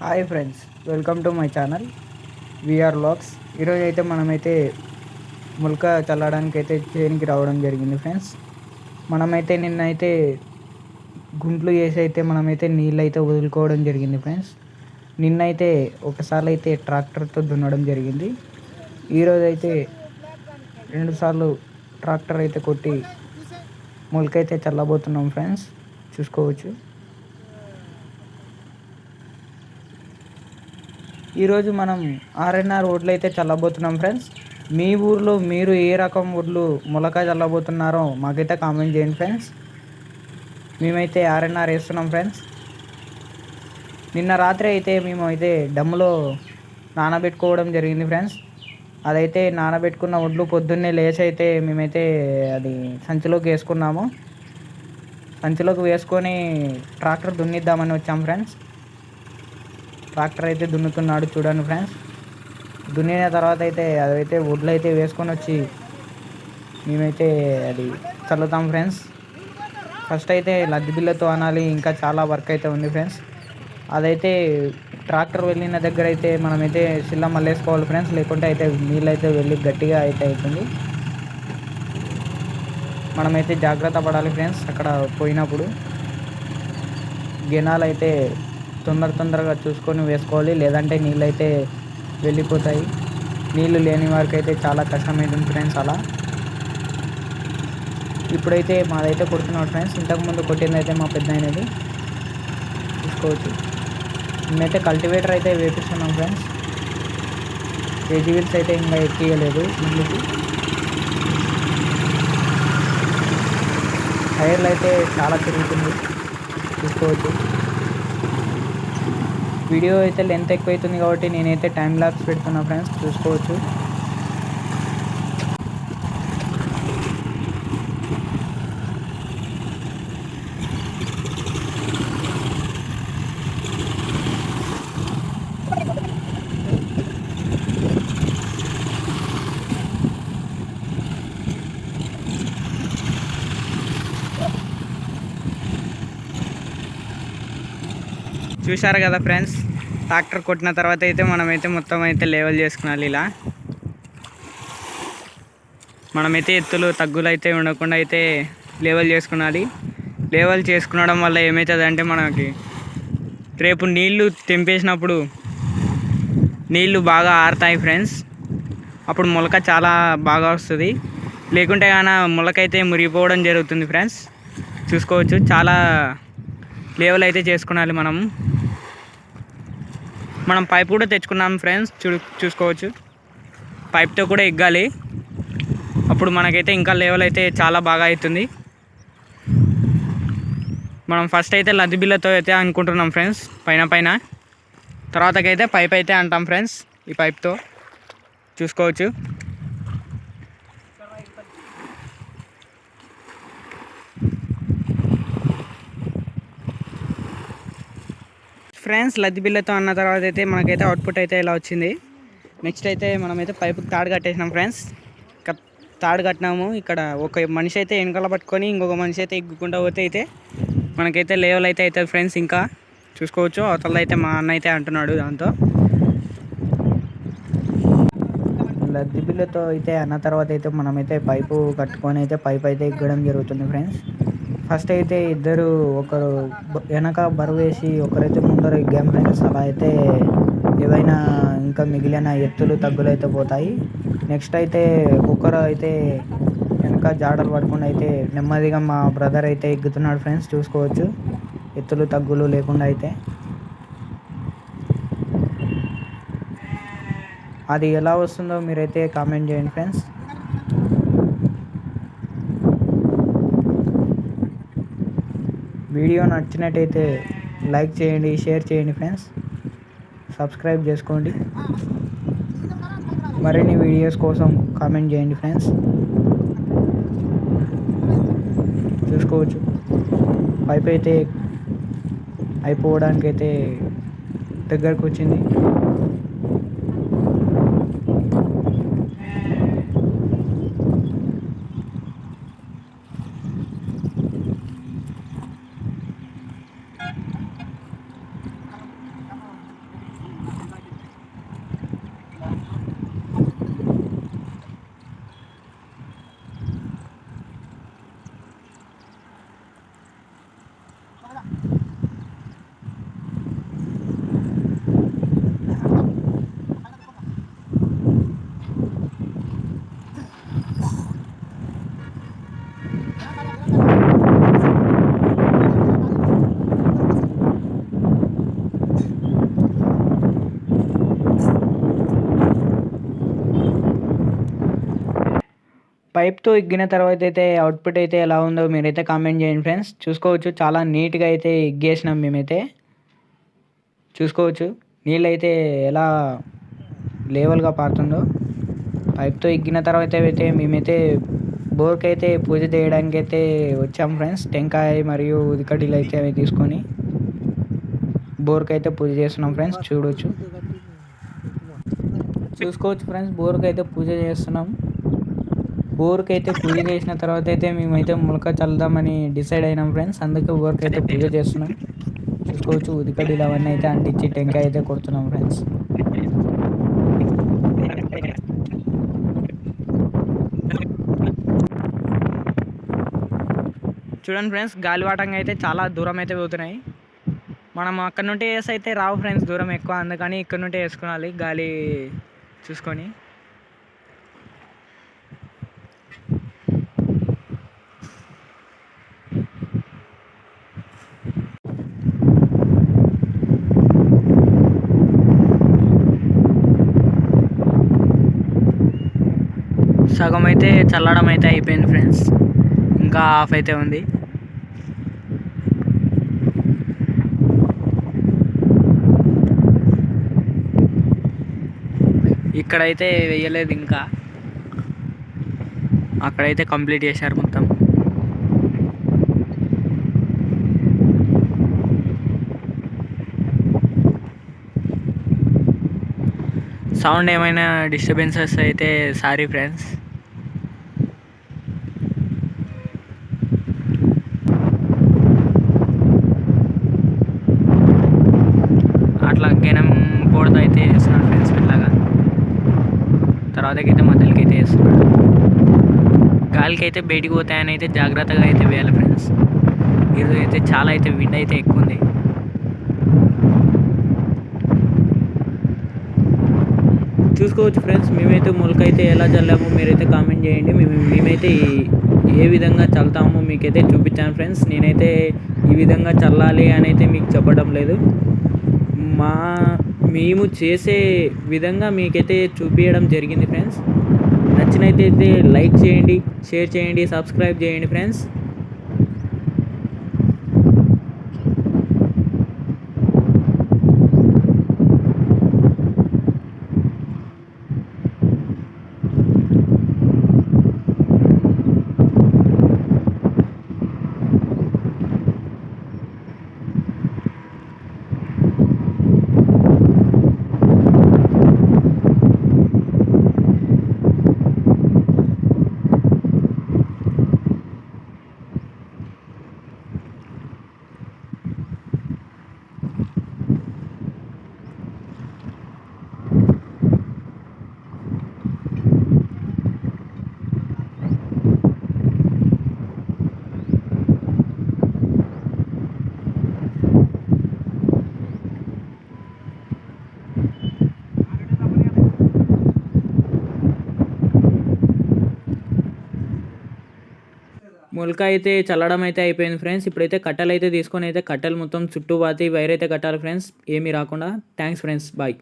Hi friends welcome to my channel VR లాక్స్. ఈరోజు అయితే మనమైతే ములక చల్లడానికి అయితే చేనికి రావడం జరిగింది ఫ్రెండ్స్. మనమైతే నిన్నైతే గుంట్లు వేసి అయితే మనమైతే నీళ్ళు అయితే వదులుకోవడం జరిగింది ఫ్రెండ్స్. నిన్నైతే ఒకసారి అయితే ట్రాక్టర్తో దున్నడం జరిగింది. ఈరోజు అయితే రెండుసార్లు ట్రాక్టర్ అయితే కొట్టి మొలకైతే చల్లబోతున్నాం ఫ్రెండ్స్. చూసుకోవచ్చు. ఈరోజు మనం ఆర్ఎన్ఆర్ వడ్లు అయితే చల్లబోతున్నాం ఫ్రెండ్స్. మీ ఊర్లో మీరు ఏ రకం వడ్లు మొలక చల్లబోతున్నారో మాకైతే కామెంట్ చేయండి ఫ్రెండ్స్. మేమైతే ఆర్ఎన్ఆర్ వేస్తున్నాం ఫ్రెండ్స్. నిన్న రాత్రి అయితే మేము అయితే డమ్ములో నానబెట్టుకోవడం జరిగింది ఫ్రెండ్స్. అదైతే నానబెట్టుకున్న వడ్లు పొద్దున్నే లేచి అయితే మేమైతే అది సంచిలోకి వేసుకున్నాము. సంచిలోకి వేసుకొని ట్రాక్టర్ దున్నిద్దామని వచ్చాం ఫ్రెండ్స్. ట్రాక్టర్ అయితే దున్నుతున్నాడు చూడండి ఫ్రెండ్స్. దున్నిన తర్వాత అయితే అదైతే వడ్లు అయితే వేసుకొని వచ్చి మేమైతే అది చల్లుతాం ఫ్రెండ్స్. ఫస్ట్ అయితే లద్ది బిల్లతో అనాలి ఇంకా చాలా వర్క్ అయితే ఉంది ఫ్రెండ్స్. అదైతే ట్రాక్టర్ వెళ్ళిన దగ్గర అయితే మనమైతే శిల్ల మళ్ళేసుకోవాలి ఫ్రెండ్స్ లేకుంటే అయితే నీళ్ళు అయితే వెళ్ళి గట్టిగా అయితే అవుతుంది. మనమైతే జాగ్రత్త పడాలి ఫ్రెండ్స్ అక్కడ పోయినప్పుడు. గినాలు అయితే తొందర తొందరగా చూసుకొని వేసుకోవాలి. లేదంటే నీళ్ళు అయితే వెళ్ళిపోతాయి. నీళ్ళు లేని వారికి అయితే చాలా కష్టమవుతుంది ఫ్రెండ్స్ అలా. ఇప్పుడైతే మాదైతే కొడుతున్నాడు ఫ్రెండ్స్. ఇంతకుముందు కొట్టింది అయితే మా పెద్ద అయినది చూసుకోవచ్చు. మేమైతే కల్టివేటర్ అయితే వేపిస్తున్నాం ఫ్రెండ్స్. కేజీ వీల్స్ అయితే ఇంకా ఎక్కియలేదు ముందుకు. టైర్లు అయితే చాలా తిరుగుతుంది. చూసుకోవచ్చు. వీడియో అయితే లెంత్ ఎక్కువ అవుతుంది కాబట్టి నేనైతే టైం ల్యాబ్స్ పెడుతున్నా ఫ్రెండ్స్ చూసుకోవచ్చు. చూశారు కదా ఫ్రెండ్స్? ట్రాక్టర్ కొట్టిన తర్వాత అయితే మనమైతే మొత్తం అయితే లేవల్ చేసుకున్నాలి ఇలా. మనమైతే ఎత్తులు తగ్గులు అయితే ఉండకుండా అయితే లేవల్ చేసుకున్నది లేవల్ చేసుకునడం వల్ల ఏమవుతుంది అంటే మనకి రేపు నీళ్ళు తెంపేసినప్పుడు నీళ్ళు బాగా ఆరుతాయి ఫ్రెండ్స్. అప్పుడు మొలక చాలా బాగా వస్తుంది. లేకుంటే కానీ మొలకైతే మురిగిపోవడం జరుగుతుంది ఫ్రెండ్స్. చూసుకోవచ్చు. చాలా లేవల్ అయితే చేసుకునాలి మనం మనం పైప్ కూడా తెచ్చుకున్నాం ఫ్రెండ్స్ చూ చూసుకోవచ్చు. పైప్తో కూడా ఎగ్గాలి. అప్పుడు మనకైతే ఇంకా లెవెల్ అయితే చాలా బాగా అవుతుంది. మనం ఫస్ట్ అయితే లద్ది బిల్లతో అయితే అనుకుంటున్నాం ఫ్రెండ్స్ పైన పైన. తర్వాతకైతే పైప్ అయితే అంటాం ఫ్రెండ్స్ ఈ పైప్తో చూసుకోవచ్చు. ఫ్రెండ్స్ లద్ది బిల్లతో అన్న తర్వాత అయితే మనకైతే అవుట్పుట్ అయితే ఇలా వచ్చింది. నెక్స్ట్ అయితే మనమైతే పైపుకి తాడు కట్టేసినాం ఫ్రెండ్స్. తాడు కట్టినాము. ఇక్కడ ఒక మనిషి అయితే వెనకాల పట్టుకొని ఇంకొక మనిషి అయితే ఎగ్గుకుండా పోతే అయితే మనకైతే లేవల్ అయితే అవుతుంది ఫ్రెండ్స్ ఇంకా. చూసుకోవచ్చు. అవతల అయితే మా అన్న అయితే అంటున్నాడు దాంతో. లద్ది బిల్లతో అయితే అన్న తర్వాత అయితే మనమైతే పైపు కట్టుకొని అయితే పైప్ అయితే ఎగ్గడం జరుగుతుంది ఫ్రెండ్స్. ఫస్ట్ అయితే ఇద్దరు ఒకరు వెనక బరువు వేసి ఒకరైతే ముందర గేమ్ ఫ్రెండ్స్ అలా అయితే ఏవైనా ఇంకా మిగిలిన ఎత్తులు తగ్గులు అయితే పోతాయి. నెక్స్ట్ అయితే ఒకరు అయితే వెనక జాడలు పడకుండా అయితే నెమ్మదిగా మా బ్రదర్ అయితే ఎగ్గుతున్నాడు ఫ్రెండ్స్ చూసుకోవచ్చు. ఎత్తులు తగ్గులు లేకుండా అయితే. అది ఎలా వస్తుందో మీరైతే కామెంట్ చేయండి ఫ్రెండ్స్. వీడియో నచ్చినట్టయితే లైక్ చేయండి షేర్ చేయండి ఫ్రెండ్స్. సబ్స్క్రైబ్ చేసుకోండి. మరిన్ని వీడియోస్ కోసం కామెంట్ చేయండి ఫ్రెండ్స్. చూసుకోవచ్చు. పైప్ అయితే అయిపోవడానికైతే దగ్గరకు వచ్చింది పైప్తో ఎగ్గిన తర్వాత అయితే అవుట్పుట్ అయితే ఎలా ఉందో మీరైతే కామెంట్ చేయండి ఫ్రెండ్స్. చూసుకోవచ్చు చాలా నీట్గా అయితే ఎగ్గేసినాం మేమైతే. చూసుకోవచ్చు నీళ్ళు అయితే ఎలా లేవల్గా పారుతుందో. పైప్తో ఎగ్గిన తర్వాత అయితే మేమైతే బోర్కి అయితే పూజ చేయడానికి అయితే వచ్చాం ఫ్రెండ్స్. టెంకాయ మరియు ఉదికడీలు అయితే అవి తీసుకొని బోర్కి అయితే పూజ చేస్తున్నాం ఫ్రెండ్స్ చూడవచ్చు చూసుకోవచ్చు ఫ్రెండ్స్ బోర్కి అయితే పూజ చేస్తున్నాం. బోర్కి అయితే పూజ చేసిన తర్వాత అయితే మేమైతే మొలక చల్లుదామని డిసైడ్ అయినాం ఫ్రెండ్స్. అందుకే బోర్కి అయితే పూజ చేస్తున్నాం. చూసుకోవచ్చు ఉదికడ్డీలు అవన్నీ అయితే అంటించి టెంకాయ అయితే కొడుతున్నాం ఫ్రెండ్స్. చూడండి ఫ్రెండ్స్ గాలివాటంగా అయితే చాలా దూరం అయితే పోతున్నాయి. మనం అక్కడ నుండి వేసి అయితే రావు ఫ్రెండ్స్ దూరం ఎక్కువ. అందుకని ఇక్కడ నుండి వేసుకోవాలి గాలి చూసుకొని. సగం అయితే చల్లడం అయితే అయిపోయింది ఫ్రెండ్స్. ఇంకా హాఫ్ అయితే ఉంది. ఇక్కడైతే వేయలేదు ఇంకా. అక్కడైతే కంప్లీట్ చేశారు మొత్తం. సౌండ్ ఏమైనా డిస్టర్బెన్సెస్ అయితే సారీ ఫ్రెండ్స్ అట్లా గెనం పొడత అయితే వేస్తున్నాడు ఫ్రెండ్స్ మెల్లగా తర్వాతకి అయితే మధ్యలోకి అయితే వేస్తున్నాడు. గాలికి అయితే బయటికి పోతాయని అయితే జాగ్రత్తగా అయితే వేయాలి ఫ్రెండ్స్. ఈరోజు అయితే చాలా అయితే విండ్ అయితే ఎక్కువ ఉంది చూసుకోవచ్చు ఫ్రెండ్స్ మేమైతే మొలక అయితే ఎలా చల్లామో మీరైతే కామెంట్ చేయండి. మేము మేమైతే ఏ విధంగా చల్లుతామో మీకైతే చూపించాను ఫ్రెండ్స్. నేనైతే ఈ విధంగా చల్లాలి అని అయితే మీకు చెప్పడం లేదు. మా మేము చేసే విధంగా మీకైతే చూపించడం జరిగింది ఫ్రెండ్స్. నచ్చినైతే లైక్ చేయండి షేర్ చేయండి సబ్స్క్రైబ్ చేయండి ఫ్రెండ్స్. మొలక అయితే చల్లడం అయితే అయిపోయింది ఫ్రెండ్స్ ఇప్పుడైతే కట్టెలు అయితే తీసుకొని అయితే కట్టెలు మొత్తం చుట్టూ బాతి వైర్ అయితే కట్టాలి ఫ్రెండ్స్ ఏమీ రాకుండా. Thanks friends bye